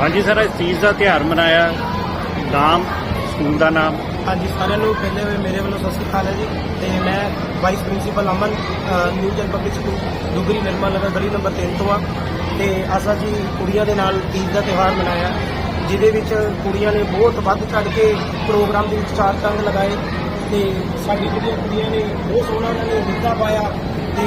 ਹਾਂਜੀ ਸਰ, ਇਸ ਚੀਜ਼ ਦਾ ਤਿਉਹਾਰ ਮਨਾਇਆ। ਨਾਮ, ਸਕੂਲ ਦਾ ਨਾਮ। ਹਾਂਜੀ, ਸਾਰਿਆਂ ਨੂੰ ਪਹਿਲੇ ਹੋਏ ਮੇਰੇ ਵੱਲੋਂ ਸਤਿ ਸ਼੍ਰੀ ਅਕਾਲ ਹੈ ਜੀ। ਤੇ ਮੈਂ vice principal Aman new Jan public school Dugri Nirma Nagar, ਗਲੀ ਨੰਬਰ 3 ਤੋਂ ਆ। ਤੇ ਅਸਾਂ ਜੀ ਕੁੜੀਆਂ ਦੇ ਨਾਲ ਈਦ ਦਾ ਤਿਉਹਾਰ ਮਨਾਇਆ। ਜਿਹਦੇ ਵਿੱਚ ਕੁੜੀਆਂ ਨੇ ਬਹੁਤ ਵੱਧ ਚੜ ਕੇ ਪ੍ਰੋਗਰਾਮ ਦੇ ਵਿੱਚ ਚਾਰ ਤੰਗ ਲਗਾਏ। ਤੇ ਸਾਡੀ ਜਿਹੜੀਆਂ ਕੁੜੀਆਂ ਨੇ ਬਹੁਤ ਸੋਹਣਾ ਉਹਨਾਂ ਨੇ ਗਿੱਧਾ ਪਾਇਆ। ਤੇ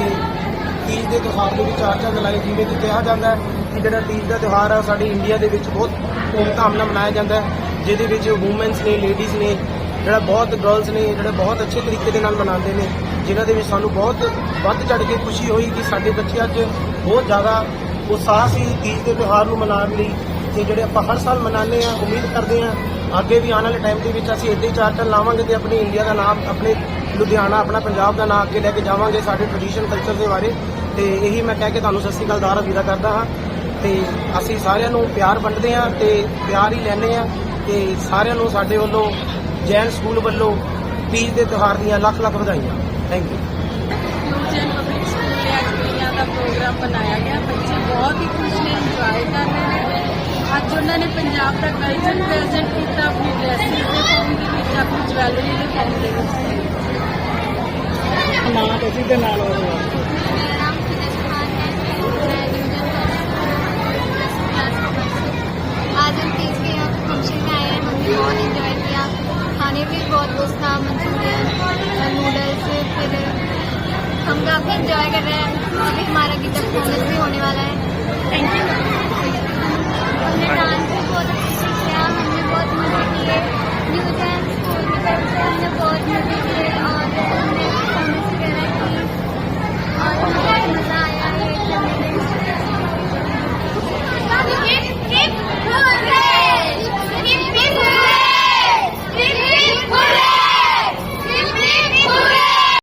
ਤੀਜ ਦੇ ਤਿਉਹਾਰ ਦੇ ਵਿੱਚ ਚਾਰ ਚੰਦ ਲਾਏ ਜਿਵੇਂ ਕਿ ਕਿਹਾ ਜਾਂਦਾ ਹੈ ਕਿ ਜਿਹੜਾ ਤੀਜ ਦਾ ਤਿਉਹਾਰ ਹੈ ਸਾਡੇ ਇੰਡੀਆ ਦੇ ਵਿੱਚ ਬਹੁਤ ਧੂਮਧਾਮ ਨਾਲ ਮਨਾਇਆ ਜਾਂਦਾ ਹੈ, ਜਿਹਦੇ ਵਿੱਚ ਵੂਮਨਸ ਨੇ ਲੇਡੀਜ਼ ਨੇ, ਜਿਹੜਾ ਬਹੁਤ ਗਰਲਸ ਨੇ, ਜਿਹੜੇ ਬਹੁਤ ਅੱਛੇ ਤਰੀਕੇ ਦੇ ਨਾਲ ਮਨਾਉਂਦੇ ਨੇ, ਜਿਨ੍ਹਾਂ ਦੇ ਵਿੱਚ ਸਾਨੂੰ ਬਹੁਤ ਵੱਧ ਚੜ ਕੇ ਖੁਸ਼ੀ ਹੋਈ ਕਿ ਸਾਡੇ ਬੱਚੇ ਅੱਜ ਬਹੁਤ ਜ਼ਿਆਦਾ ਉਤਸ਼ਾਹ ਸੀ ਤੀਜ ਦੇ ਤਿਉਹਾਰ ਨੂੰ ਮਨਾਉਣ ਲਈ ਤੇ ਜਿਹੜੇ ਆਪਾਂ ਹਰ ਸਾਲ ਮਨਾਉਂਦੇ ਆ ਉਮੀਦ ਕਰਦੇ ਆ ਅੱਗੇ ਵੀ ਆਉਣ ਵਾਲੇ ਟਾਈਮ ਦੇ ਵਿੱਚ ਅਸੀਂ ਇੱਦਾਂ ਹੀ ਚਾਰ ਚਾਰ ਲਾਵਾਂਗੇ ਤੇ ਆਪਣੇ ਇੰਡੀਆ ਦਾ ਨਾਮ, ਆਪਣੇ ਲੁਧਿਆਣਾ, ਆਪਣਾ ਪੰਜਾਬ ਦਾ ਨਾਮ ਅੱਗੇ ਲੈ ਕੇ ਜਾਵਾਂਗੇ ਸਾਡੇ ਟ੍ਰੈਡੀਸ਼ਨ ਕਲਚਰ ਦੇ ਬਾਰੇ। ਤੇ ਇਹੀ ਮੈਂ ਕਹਿ ਕੇ ਤੁਹਾਨੂੰ ਸਤਿ ਸ਼੍ਰੀ ਅਕਾਲ ਦੁਬਾਰਾ ਵੀਰਾ ਕਰਦਾ ਹਾਂ। ਤੇ ਅਸੀਂ ਸਾਰਿਆਂ ਨੂੰ ਪਿਆਰ ਵੰਡਦੇ ਹਾਂ ਤੇ ਪਿਆਰ ਹੀ ਲੈਂਦੇ ਹਾਂ ਤੇ ਸਾਰਿਆਂ ਨੂੰ ਸਾਡੇ ਵੱਲੋਂ ਜੈਨ ਸਕੂਲ ਵੱਲੋਂ ਤੀਜ ਦੇ ਤਿਉਹਾਰ ਦੀਆਂ ਲੱਖ ਲੱਖ ਵਧਾਈਆਂ। ਥੈਂਕ ਯੂ ਪਬਲਿਕ ਸਕੂਲ ਦੇ ਅੱਜ ਕੁੜੀਆਂ ਦਾ ਪ੍ਰੋਗਰਾਮ ਬਣਾਇਆ ਗਿਆ। ਬੱਚੇ ਬਹੁਤ ਹੀ ਖੁਸ਼ ਨੇ ਇੰਜੋਏ ਕਰ ਰਹੇ ਨੇ। ਅੱਜ ਉਹਨਾਂ ਨੇ ਪੰਜਾਬ ਦਾ ਕਲਚਰ ਪ੍ਰੈਜ਼ੈਂਟ ਕੀਤਾ ਆਪਣੀ ਡਰੈਸਿਸ ਦੇ ਫੋਰਮ ਦੇ ਵਿੱਚ ਆਪਣੀ ਜਵੈਲਰੀ ਦੇ ਫੋਰਮ ਦੇ ਵਿੱਚ। ਨਾਮ ਤੁਸੀਂ ਦੇ ਨਾਲ खाने भी बहुत कुछ था मंचूरियन नूडल्स फिर हम काफ़ी इंजॉय कर रहे हैं अभी हमारा किचन कॉलेज भी होने वाला है थैंक यू